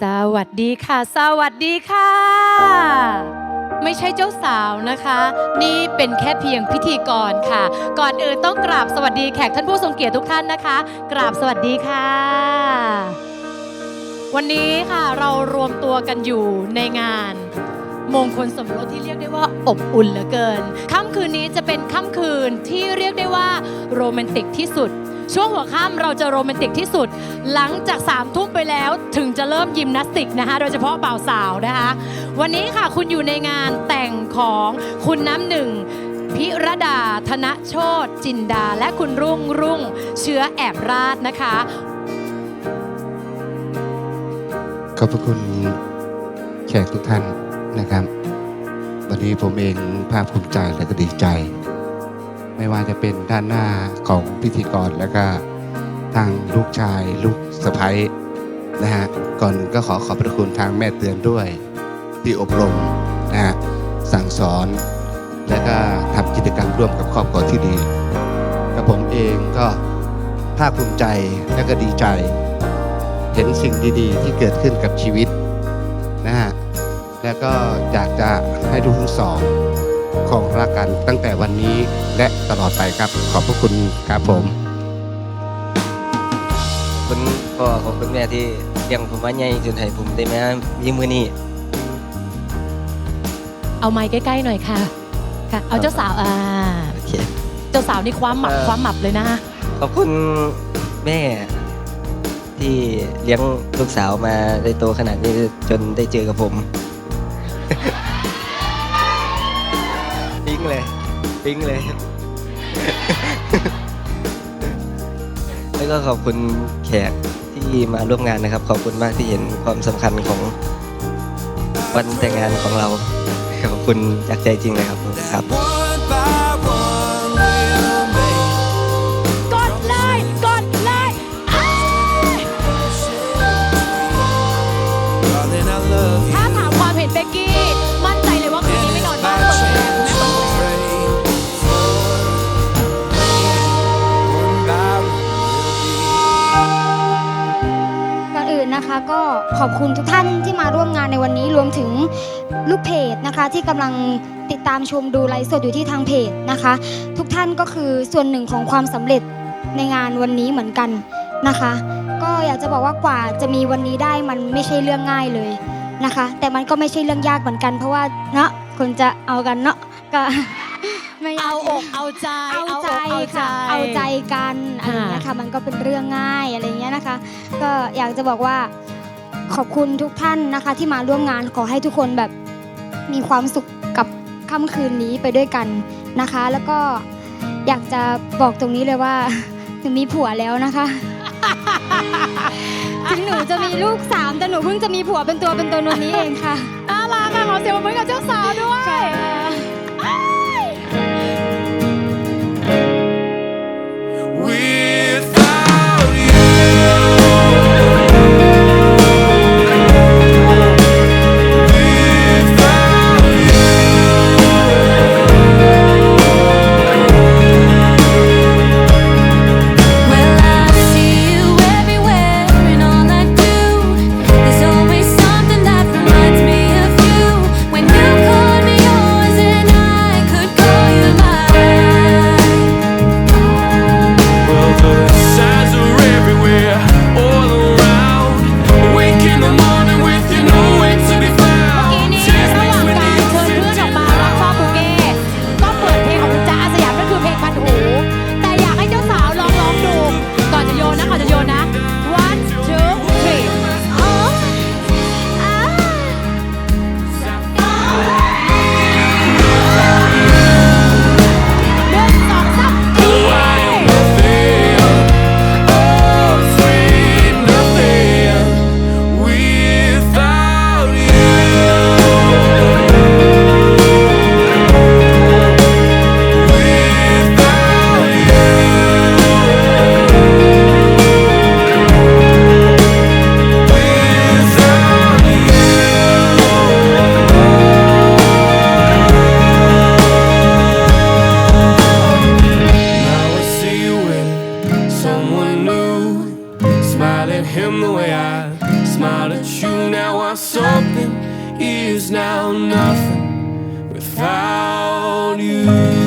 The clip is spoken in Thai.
สวัสดีค่ะ สวัสดีค่ะ ไม่ใช่เจ้าสาวนะคะ นี่เป็นแค่เพียงพิธีกรค่ะ ก่อนอื่นต้องกราบสวัสดีแขกท่านผู้ทรงเกียรติทุกท่านนะคะ กราบสวัสดีค่ะ วันนี้ค่ะเรารวมตัวกันอยู่ในงานมงคลสมรสที่เรียกได้ว่าอบอุ่นเหลือเกิน ค่ำคืนนี้จะเป็นค่ำคืนที่เรียกได้ว่าโรแมนติกที่สุด ช่วงหัวค่ำเราจะโรแมนติกที่สุด หลังจาก3ามทุ่มไปแล้วถึงจะเริ่มยิมนาสติกนะคะโดยเฉพาะบ่าวสาวนะคะ วันนี้ค่ะคุณอยู่ในงานแต่งของคุณน้ำหนึ่งพิรดาธนโชตจินดา และคุณรุ่งรุ่งเชื้อแอบราดนะคะ ขอบพระคุณแขกทุกท่านนะครับ วันนี้ผมเองภาคภูมิใจและก็ดีใจ ไม่ว่าจะเป็นด้านหน้าของพิธีกรแล้วก็ทางลูกชายลูกสะพ้ยนะฮะก่อนอื่นก็ขอขอบพระคุณทางแม่เตือนด้วย ที่อบรมนะฮะสั่งสอน และก็ทำกิจกรรมร่วมกับครอบครัวที่ดีกับผมเองก็ภาคภูมิใจและก็ดีใจ เห็นสิ่งดีๆ ที่เกิดขึ้นกับชีวิตนะฮะแล้วก็อยากจะให้ทุกทั้งสอง ของรักกันตั้งแต่วันนี้และตลอดไปครับ ขอบพระคุณครับผมคุณพ่อของคุณแม่ที่เลี้ยงผมมาใหญ่จนให้ผมได้มามีมือนี้เอาไม้ใกล้ๆหน่อยค่ะค่ะ เอาเจ้าสาวอ่าโอเคเจ้าสาวนี่ความหมับเอ่อความหมับเลยนะขอบคุณแม่ที่เลี้ยงลูกสาวมาได้โตขนาดนี้จนได้เจอกับผมปิ๊ง เลย ปิ๊งเลย แล้วก็ขอบคุณแขกที่มาร่วมงานนะครับ ขอบคุณมากที่เห็นความสำคัญของวันแต่งงานของเรา ขอบคุณจากใจจริงเลยครับครับ ขอบคุณทุกท่านที่มาร่วมงานในวันนี้รวมถึงลูกเพจนะคะ ที่กำลังติดตามชมดูไลฟ์สดอยู่ที่ทางเพจนะคะ ทุกท่านก็คือส่วนหนึ่งของความสำเร็จในงานวันนี้เหมือนกันนะคะ ก็อยากจะบอกว่ากว่าจะมีวันนี้ได้มันไม่ใช่เรื่องง่ายเลยนะคะ แต่มันก็ไม่ใช่เรื่องยากเหมือนกัน เพราะว่าเนาะคนจะเอากันเนาะก็ไม่ยเอากอกเอาใจเอาใจเอาใจค่ะเอาใจกันอะไรอย่างเงี้ยค่ะมันก็เป็นเรื่องง่ายอะไรอย่างเงี้ยนะคะ ก็อยากจะบอกว่า ขอบคุณทุกท่านนะคะ ที่มาร่วมงานขอให้ทุกคนแบบมีความสุขกับค่ำคืนนี้ไปด้วยกันนะคะ แล้วก็อยากจะบอกตรงนี้เลยว่าหนูมีผัวแล้วนะคะถึงหนูจะมีลูกสามแต่หนูเพิ่งจะมีผัวเป็นตัวเป็นตนวันนี้เองค่ะน่ารักอะขอเสียงปรบมือกับเจ้าสาวด้วย at him the way I smiled at you. Now I'm something is now nothing without you.